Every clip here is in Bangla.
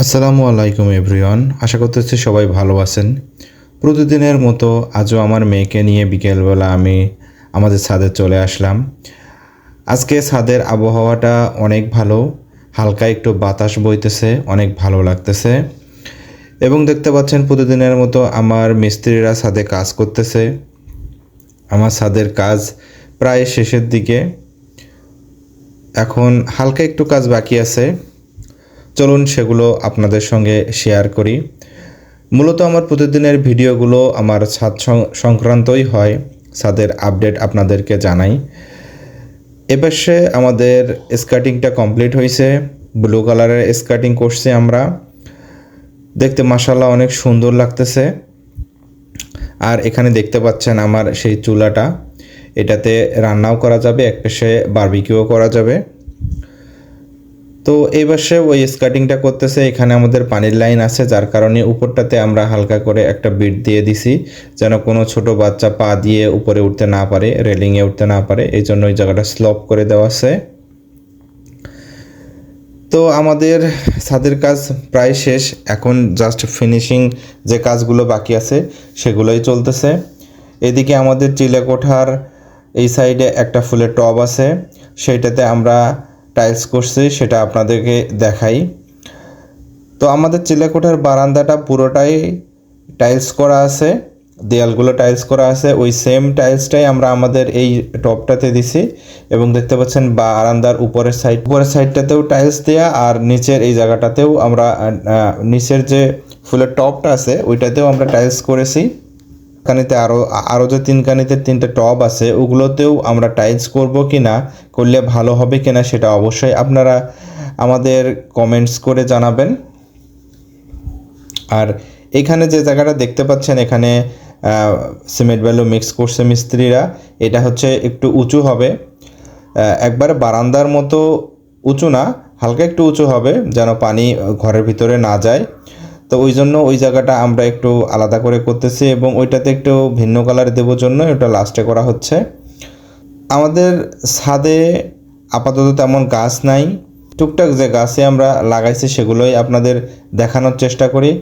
আসসালামু আলাইকুম, এভরিওয়ান। আশা করতেছি সবাই ভালো আছেন। প্রতিদিনের মতো আজও আমার মেয়েকে নিয়ে বিকেলবেলা আমি আমাদের ছাদে চলে আসলাম। আজকে ছাদের আবহাওয়াটা অনেক ভালো, হালকা একটু বাতাস বইতেছে, অনেক ভালো লাগতেছে। এবং দেখতে পাচ্ছেন প্রতিদিনের মতো আমার মিস্ত্রিরা ছাদে কাজ করতেছে। আমার ছাদের কাজ প্রায় শেষের দিকে। এখন হালকা একটু কাজ বাকি আছে। চলুন সেগুলো আপনাদের সঙ্গে শেয়ার করি। মূলত আমার প্রতিদিনের ভিডিওগুলো আমার ছাদ সংক্রান্তই হয়, ছাদের আপডেট আপনাদেরকে জানাই। এপাশে আমাদের স্কার্টিংটা কমপ্লিট হয়েছে ব্লু কালারের স্কার্টিং করছি আমরা। দেখতে মাসাল্লাহ অনেক সুন্দর লাগতেছে। আর এখানে দেখতে পাচ্ছেন আমার সেই চুলাটা। এটাতে রান্নাও করা যাবে এক পাশে বারবিকিউও করা যাবে। তো এই পাশে ওই স্কার্টিংটা করতেছে, এখানে আমাদের পানির লাইন আছে, যার কারণে উপরটাতে আমরা হালকা করে একটা বিট দিয়ে দিছি, যেন কোনো ছোট বাচ্চা পা দিয়ে উপরে উঠতে না পারে রেলিংয়ে উঠতে না পারে, এই জন্য ওই জায়গাটা স্লপ করে দেওয়া আছে। তো আমাদের ছাদের কাজ প্রায় শেষ, এখন জাস্ট ফিনিশিং যে কাজগুলো বাকি আছে, সেগুলোই চলতেছে। এদিকে আমাদের চিলেকোঠার এই সাইডে একটা ফুলের টব আছে, সেইটাতে আমরা টাইলস করছি, সেটা আপনাদেরকে দেখাই। তো আমাদের চিলেকোঠার বারান্দাটা পুরোটাই টাইলস করা আছে, দেয়ালগুলো টাইলস করা আছে। ওই সেম টাইলসটাই আমরা আমাদের এই টপটাতে দিছি এবং দেখতে পাচ্ছেন বারান্দার উপরের সাইড, উপরের সাইডটাতেও টাইলস দেয়া আর নিচের এই জায়গাটাতেও আমরা নিচের যে ফুলের টপটা আছে, ওইটাতেও আমরা টাইলস করেছি। কানিতে আরও আরও যে তিন কানিতে তিনটে টব আছে, ওগুলোতেও আমরা টাইলস করব কি না করলে ভালো হবে কি না সেটা অবশ্যই আপনারা আমাদের কমেন্টস করে জানাবেন। আর এখানে যে জায়গাটা দেখতে পাচ্ছেন, এখানে সিমেন্ট ভ্যালু মিক্স করছে মিস্ত্রিরা, এটা হচ্ছে একটু উঁচু হবে। একবার বারান্দার মতো উঁচু না, হালকা একটু উঁচু হবে, যেন পানি ঘরের ভিতরে না যায়। তো ওই জন্য ওই জায়গাটা আমরা একটু আলাদা করে করতেছি এবং ওইটাতে একটু ভিন্ন কালার দেওয়ার জন্য, ওটা লাস্টে করা হচ্ছে। আমাদের ছাদে আপাতত তেমন গাছ নাই। টুকটাক যে গাছে আমরা লাগাইছি সেগুলোই আপনাদের দেখানোর চেষ্টা করি।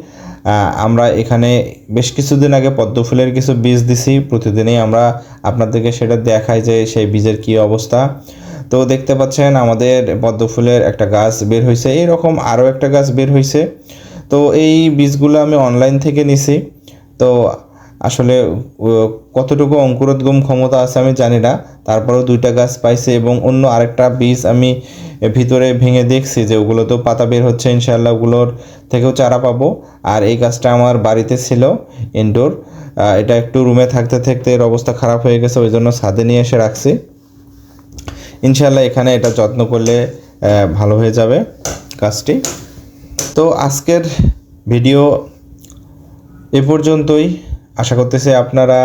আমরা এখানে বেশ কিছুদিন আগে পদ্ম ফুলের কিছু বীজ দিছি, প্রতিদিনই আমরা আপনাদেরকে সেটা দেখাই যে সেই বীজের কী অবস্থা। তো দেখতে পাচ্ছেন আমাদের পদ্ম ফুলের একটা গাছ বের হয়েছে এইরকম আরও একটা গাছ বের হয়েছে তো এই বীজগুলো আমি অনলাইন থেকে নিছি। তো আসলে কতটুকু অঙ্কুরোদ্গম ক্ষমতা আছে আমি জানি না। তারপরেও দুইটা গাছ পাইছে এবং অন্য আরেকটা বীজ আমি ভিতরে ভেঙে দেখছি যে ওগুলো তো পাতা বের হচ্ছে ইনশাল্লাহ ওগুলোর থেকেও চারা পাবো। আর এই গাছটা আমার বাড়িতে ছিল ইনডোর এটা একটু রুমে থাকতে থাকতে এর অবস্থা খারাপ হয়ে গেছে, ওই জন্য ছাদে নিয়ে এসে রাখছি। ইনশাল্লাহ এখানে এটা যত্ন করলে ভালো হয়ে যাবে গাছটি। তো আজকের ভিডিও এ পর্যন্তই। আশা করতেছি আপনারা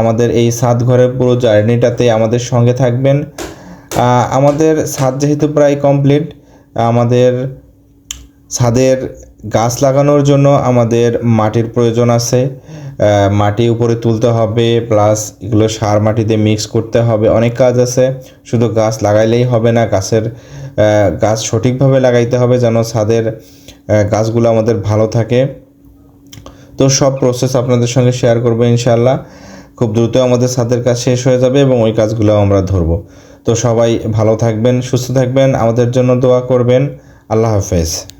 আমাদের এই সাত ঘরের পুরো জার্নিটাতে আমাদের সঙ্গে থাকবেন। আমাদের ছাদ যেহেতু প্রায় কমপ্লিট, আমাদের ছাদের গাছ লাগানোর জন্য আমাদের মাটির প্রয়োজন আছে। মাটি উপরে তুলতে হবে, প্লাস এগুলো সার মাটিতে মিক্স করতে হবে। অনেক কাজ আছে, শুধু গাছ লাগাইলেই হবে না, গাছের গাছ সঠিকভাবে লাগাইতে হবে যেন ছাদের গাছগুলো আমাদের ভালো থাকে। তো সব প্রসেস আপনাদের সঙ্গে শেয়ার করব ইনশাল্লাহ খুব দ্রুত আমাদের ছাদের কাজ শেষ হয়ে যাবে এবং ওই কাজগুলো আমরা ধরব। তো সবাই ভালো থাকবেন, সুস্থ থাকবেন, আমাদের জন্য দোয়া করবেন। আল্লাহ হাফেজ।